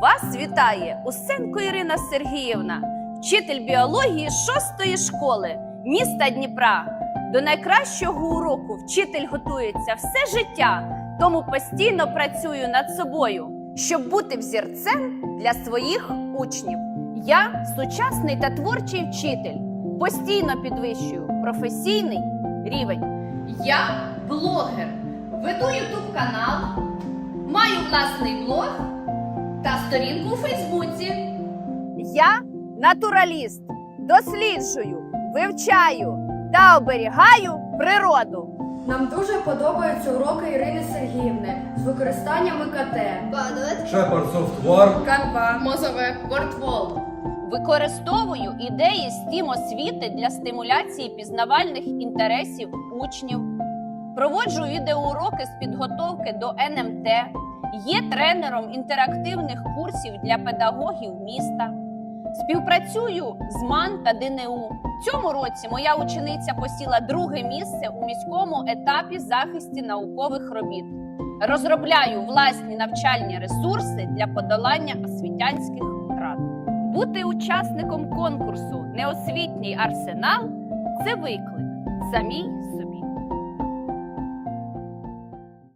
Вас вітає Усенко Ірина Сергіївна, вчитель біології 6-ї школи міста Дніпра. До найкращого уроку вчитель готується все життя, тому постійно працюю над собою, щоб бути взірцем для своїх учнів. Я сучасний та творчий вчитель, постійно підвищую професійний рівень. Я блогер, веду ютуб канал, маю власний блог та сторінку у Фейсбуці. Я натураліст, досліджую, вивчаю та оберігаю природу. Нам дуже подобаються уроки Ірини Сергіївни з використанням ІКТ. Shepard Software Канва. Мозове Вортвол. Використовую ідеї STEAM освіти для стимуляції пізнавальних інтересів учнів. Проводжу відеоуроки з підготовки до НМТ. Є тренером інтерактивних курсів для педагогів міста. Співпрацюю з МАН та ДНУ. Цьому році моя учениця посіла друге місце у міському етапі захисті наукових робіт. Розробляю власні навчальні ресурси для подолання освітянських втрат. Бути учасником конкурсу Неосвітній арсенал це виклик. Самій